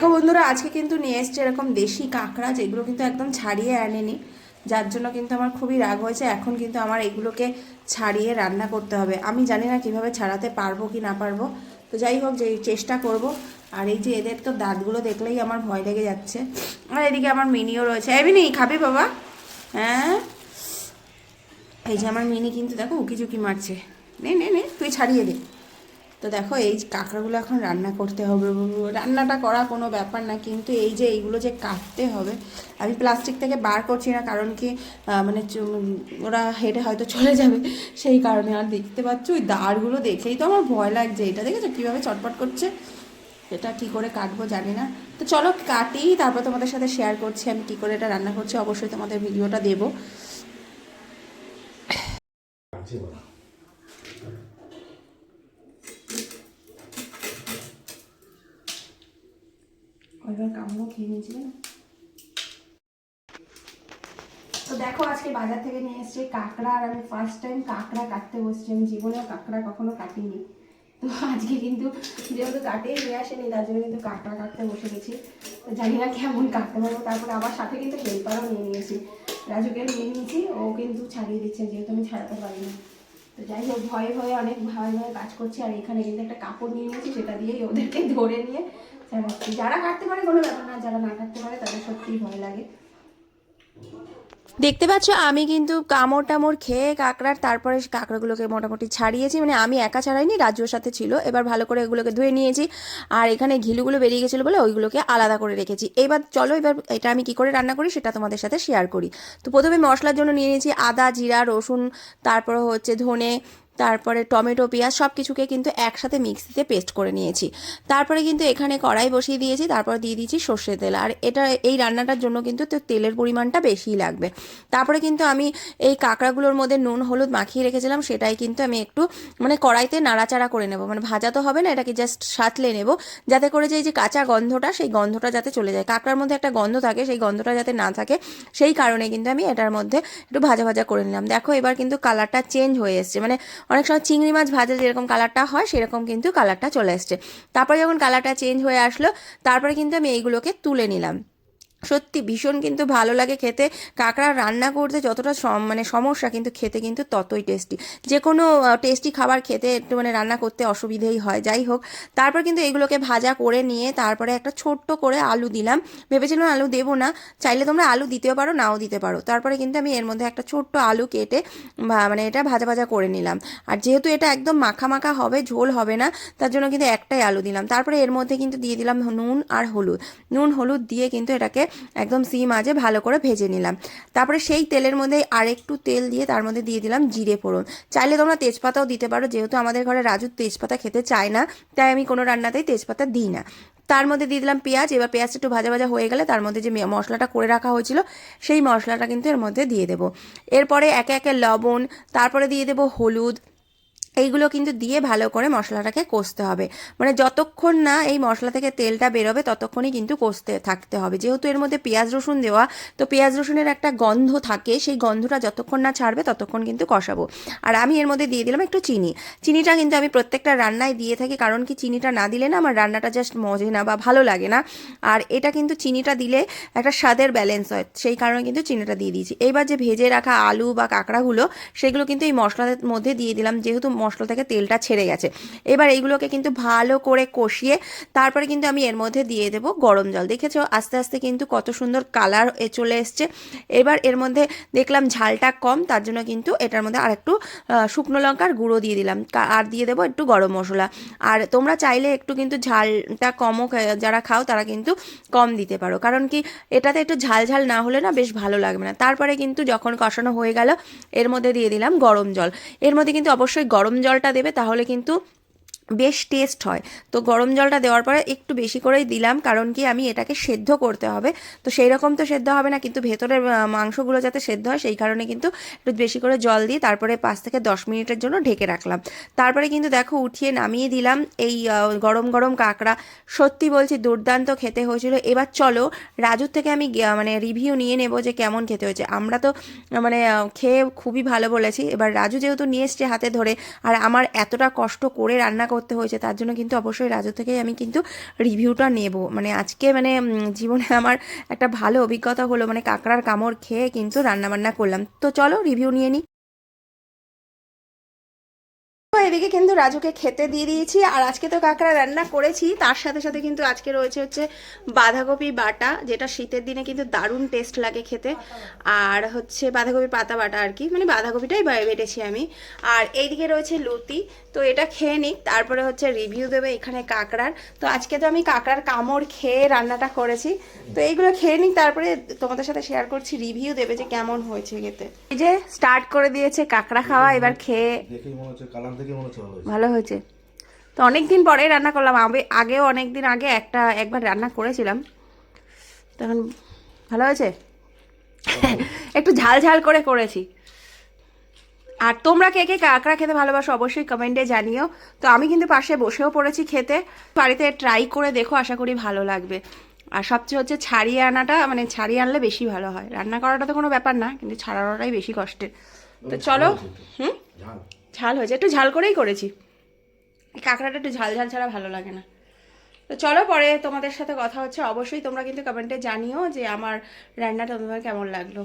দেখো বন্ধুরা, আজকে কিন্তু নিয়ে এসছে এরকম দেশি কাঁকড়া যেগুলো কিন্তু একদম ছাড়িয়ে আনেনি। যার জন্য কিন্তু আমার খুবই রাগ হয়েছে। এখন কিন্তু আমার এগুলোকে ছাড়িয়ে রান্না করতে হবে। আমি জানি না কীভাবে ছাড়াতে পারব কি না পারব। তো যাই হোক, যে চেষ্টা করব। আর এই যে এদের তো দাঁতগুলো দেখলেই আমার ভয় লেগে যাচ্ছে। আর এদিকে আমার মিনিও রয়েছে। এমনি খাবি বাবা? হ্যাঁ? এই যে আমার মিনি কিন্তু দেখো উকি ঝুঁকি মারছে। নে নে নে, তুই ছাড়িয়ে দে। তো দেখো, এই কাঁকড়াগুলো এখন রান্না করতে হবে রান্নাটা করা কোনো ব্যাপার না, কিন্তু এই যে এইগুলো যে কাটতে হবে, আমি প্লাস্টিক থেকে বার করছি না, কারণ কি মানে ওরা হেঁটে হয়তো চলে যাবে, সেই কারণে। আর দেখতে পাচ্ছ, ওই দাঁড়গুলো দেখেই তো আমার ভয় লাগছে। এটা দেখেছ কীভাবে চটপট করছে? এটা কি করে কাটবো জানি না। তো চলো, কাটি, তারপর তোমাদের সাথে শেয়ার করছি আমি কি করে এটা রান্না করছি। অবশ্যই তোমাদের ভিডিওটা দেবো। বলা কামড়ও খেয়ে নিয়েছিলে না? তো দেখো, আজকে বাজার থেকে নিয়ে এসেছি কাঁকড়া, আর আমি ফার্স্ট টাইম কাঁকড়া কাটতে বসছি। আমি জীবনেও কাঁকড়া কখনো কাটিনি। তো আজকে কিন্তু যেহেতু কাটেই নিয়ে আসেনি, তার জন্য কিন্তু কাঁকড়া কাটতে বসে গেছি। জানি না কেমন কাটতে পারব। তারপরে আমার সাথে কিন্তু হেল্পারও নিয়ে নিয়েছি। রাজুকে নিয়ে নিয়েছি, ও কিন্তু ছাড়িয়ে দিচ্ছে, যেহেতু আমি ছাড়াতে পারি না তো যাই হোক, ভয়ে ভয়ে অনেক ভয়ে ভয়ে কাজ করছি, আর এখানে কিন্তু একটা কাপড় নিয়ে নিয়েছি, সেটা দিয়েই ওদেরকে ধরে নিয়ে দেখতে পাচ্ছ, আমি কিন্তু কামড় টামড় খেয়ে কাঁকড়ার তারপরে কাঁকড়াগুলোকে মোটামুটি ছাড়িয়েছি। মানে আমি একা ছাড়াইনি রাজ্যর সাথে ছিল। এবার ভালো করে এগুলোকে ধুয়ে নিয়েছি। আর এখানে ঘিলুগুলো বেরিয়ে গেছিল বলে ওইগুলোকে আলাদা করে রেখেছি। এবার চলো, এবার এটা আমি কি করে রান্না করি, সেটা তোমাদের সাথে শেয়ার করি। তো প্রথমে মশলার জন্য নিয়ে নিয়েছি আদা, জিরা, রসুন, তারপরে হচ্ছে ধনে তারপরে টমেটো, পেঁয়াজ সব কিছুকে কিন্তু একসাথে মিক্সিতে পেস্ট করে নিয়েছি। তারপরে কিন্তু এখানে কড়াই বসিয়ে দিয়েছি, তারপর দিয়ে দিয়েছি সর্ষের তেল। আর এটা, এই রান্নাটার জন্য কিন্তু তেলের পরিমাণটা বেশিই লাগবে। তারপরে কিন্তু আমি এই কাঁকড়াগুলোর মধ্যে নুন, হলুদ মাখিয়ে রেখেছিলাম, সেটাই কিন্তু আমি একটু মানে কড়াইতে নাড়াচাড়া করে নেব। মানে ভাজা তো হবে না, এটাকে জাস্ট সাঁতলে নেব, যাতে করে যে, এই যে কাঁচা গন্ধটা, সেই গন্ধটা যাতে চলে যায়। কাঁকড়ার মধ্যে একটা গন্ধ থাকে, সেই গন্ধটা যাতে না থাকে, সেই কারণে কিন্তু আমি এটার মধ্যে একটু ভাজা ভাজা করে নিলাম। দেখো এবার কিন্তু কালারটা চেঞ্জ হয়ে এসছে। মানে অনেক সময় চিংড়ি মাছ ভাজা যেরকম কালারটা হয়, সেরকম কিন্তু কালারটা চলে এসছে। তারপরে যখন কালারটা চেঞ্জ হয়ে আসলো, তারপরে কিন্তু আমি এইগুলোকে তুলে নিলাম। সত্যি ভীষণ কিন্তু ভালো লাগে খেতে। কাঁকড়া রান্না করতে যতটা মানে সমস্যা কিন্তু খেতে কিন্তু ততই টেস্টি যে কোনো টেস্টি খাবার খেতে একটু মানে রান্না করতে অসুবিধেই হয়, যাই হোক। তারপর কিন্তু এগুলোকে ভাজা করে নিয়ে তারপরে একটা ছোট্ট করে আলু দিলাম। ভেবেছিলাম আলু দেবো না, চাইলে তোমরা আলু দিতেও পারো, নাও দিতে পারো। তারপরে কিন্তু আমি এর মধ্যে একটা ছোট্ট আলু কেটে মানে এটা ভাজা ভাজা করে নিলাম। আর যেহেতু এটা একদম মাখা মাখা হবে, ঝোল হবে না, তার জন্য কিন্তু একটাই আলু দিলাম। তারপরে এর মধ্যে কিন্তু দিয়ে দিলাম নুন আর হলুদ। নুন, হলুদ দিয়ে কিন্তু এটাকে একদম সিম আজে ভালো করে ভেজে নিলাম। তারপরে সেই তেলের মধ্যে আরেকটু তেল দিয়ে তার মধ্যে দিয়ে দিলাম জিরে ফোড়ন। চাইলে তোমরা তেজপাতাও দিতে পারো, যেহেতু আমাদের ঘরে রাজু তেজপাতা খেতে চায় না, তাই আমি কোনো রান্নাতেই তেজপাতা দিই না। তার মধ্যে দিয়ে দিলাম পেঁয়াজ, এবার পেঁয়াজটা একটু ভাজা ভাজা হয়ে গেলে তার মধ্যে যে মশলাটা করে রাখা হয়েছিল, সেই মশলাটা কিন্তু এর মধ্যে দিয়ে দেবো। এরপরে একে একে লবণ, তারপরে দিয়ে দেবো হলুদ এইগুলো কিন্তু দিয়ে ভালো করে মশলাটাকে কষতে হবে। মানে যতক্ষণ না এই মশলা থেকে তেলটা বেরোবে, ততক্ষণই কিন্তু কষতে থাকতে হবে। যেহেতু এর মধ্যে পেঁয়াজ রসুন দেওয়া, তো পেঁয়াজ রসুনের একটা গন্ধ থাকে, সেই গন্ধটা যতক্ষণ না ছাড়বে, ততক্ষণ কিন্তু কষাবো। আর আমি এর মধ্যে দিয়ে দিলাম একটু চিনি। চিনিটা কিন্তু আমি প্রত্যেকটা রান্নায় দিয়ে থাকি, কারণ কি চিনিটা না দিলে না আমার রান্নাটা জাস্ট মজে না বা ভালো লাগে না। আর এটা কিন্তু চিনিটা দিলে একটা স্বাদের ব্যালেন্স হয়, সেই কারণে কিন্তু চিনিটা দিয়ে দিয়েছি। এইবার যে ভেজে রাখা আলু বা কাঁকড়াগুলো, সেগুলো কিন্তু এই মশলার মধ্যে দিয়ে দিলাম। যেহেতু মশলা থেকে তেলটা ছেড়ে গেছে। এবার এইগুলোকে কিন্তু ভালো করে কষিয়ে তারপরে কিন্তু আমি এর মধ্যে দিয়ে দেবো গরম জল। দেখেছ? আস্তে আস্তে কিন্তু কত সুন্দর কালার এ চলে এসছে। এবার এর মধ্যে দেখলাম ঝালটা কম, তার জন্য কিন্তু এটার মধ্যে আর একটু শুকনো লঙ্কার গুঁড়ো দিয়ে দিলাম। আর দিয়ে দেবো একটু গরম মশলা। আর তোমরা চাইলে একটু কিন্তু ঝালটা কমও যারা খাও তারা কিন্তু কম দিতে পারো। কারণ কি এটাতে একটু ঝাল ঝাল না হলে না বেশ ভালো লাগবে না। তারপরে কিন্তু যখন কষানো হয়ে গেল, এর মধ্যে দিয়ে দিলাম গরম জল। এর মধ্যে কিন্তু অবশ্যই গরম জলটা দেবে তাহলে কিন্তু বেশ টেস্ট হয়। তো গরম জলটা দেওয়ার পরে একটু বেশি করেই দিলাম, কারণ কি আমি এটাকে সেদ্ধ করতে হবে। তো সেই রকম তো সেদ্ধ হবে না, কিন্তু ভেতরের মাংসগুলো যাতে সেদ্ধ হয় সেই কারণে কিন্তু একটু বেশি করে জল দিয়ে তারপরে পাঁচ থেকে দশ মিনিটের জন্য ঢেকে রাখলাম। তারপরে কিন্তু দেখো উঠিয়ে নামিয়ে দিলাম এই গরম গরম কাঁকড়া। সত্যি বলছি দুর্দান্ত খেতে হয়েছিল। এবার চলো রাজুর থেকে আমি মানে রিভিউ নিয়ে নেব যে কেমন খেতে হয়েছে। আমরা তো মানে খেয়ে খুবই ভালো বলেছি। এবার রাজু যেহেতু নিয়ে এসছে হাতে ধরে, আর আমার এতটা কষ্ট করে রান্না করতে হয়েছে, তার জন্য কিন্তু অবশ্যই রাজু থেকেই আমি কিন্তু রিভিউটা নেব। মানে আজকে মানে জীবনে আমার একটা ভালো অভিজ্ঞতা হলো মানে কাঁকড়ার কামড় খেয়ে কিন্তু রান্নাবান্না করলাম। তো চলো রিভিউ নিয়ে নিই এদিকে কিন্তু রাজুকে খেতে দিয়ে দিয়েছি। আর আজকে তো কাঁকড়া রান্না করেছি। তার সাথে সাথে কিন্তু আজকে রয়েছে হচ্ছে বাঁধাকপি বাটা, যেটা শীতের দিনে কিন্তু দারুণ টেস্ট লাগে খেতে। আর হচ্ছে বাঁধাকপি পাতা বাটা আর কি। মানে বাঁধাকপিটাই বেটেছি আমি। আর এইদিকে রয়েছে লুতি। তো এটা খেয়ে নিই তারপরে হচ্ছে রিভিউ দেবে এখানে কাঁকড়ার। তো আজকে তো আমি কাঁকড়ার কামড় খেয়ে রান্নাটা করেছি। তো এইগুলো খেয়ে নিই তারপরে তোমাদের সাথে শেয়ার করছি। রিভিউ দেবে যে কেমন হয়েছে খেতে। এই যে স্টার্ট করে দিয়েছে কাঁকড়া খাওয়া। এবার খেয়ে মনে হচ্ছে কালার ভালো হয়েছে। তো অনেক দিন পরে রান্না করলাম। আমি আগেও অনেক দিন আগে একটা একবার রান্না করেছিলাম। তখন ভালো হয়েছে? একটু ঝাল ঝাল করে করেছি। আর তোমরা কে কে কাঁকড়া খেতে ভালোবাসো অবশ্যই কমেন্টে জানিও। তো আমি কিন্তু পাশে বসেও পড়েছি খেতে। বাড়িতে ট্রাই করে দেখো আশা করি ভালো লাগবে। আর সবচেয়ে হচ্ছে ছাড়িয়ে আনাটা মানে ছাড়িয়ে আনলে বেশি ভালো হয়। রান্না করাটা তো কোনো ব্যাপার না কিন্তু ছাড়ানোটাই বেশি কষ্টের। তো চলো। হুম? ঝাল হয়েছে। একটু ঝাল করেই করেছি। কাঁকড়াটা একটু ঝাল ঝাল ছাড়া ভালো লাগে না। তো চলো পরে তোমাদের সাথে কথা হচ্ছে। অবশ্যই তোমরা কিন্তু কমেন্টে জানিও যে আমার রান্নাটা তোমাদের কেমন লাগল।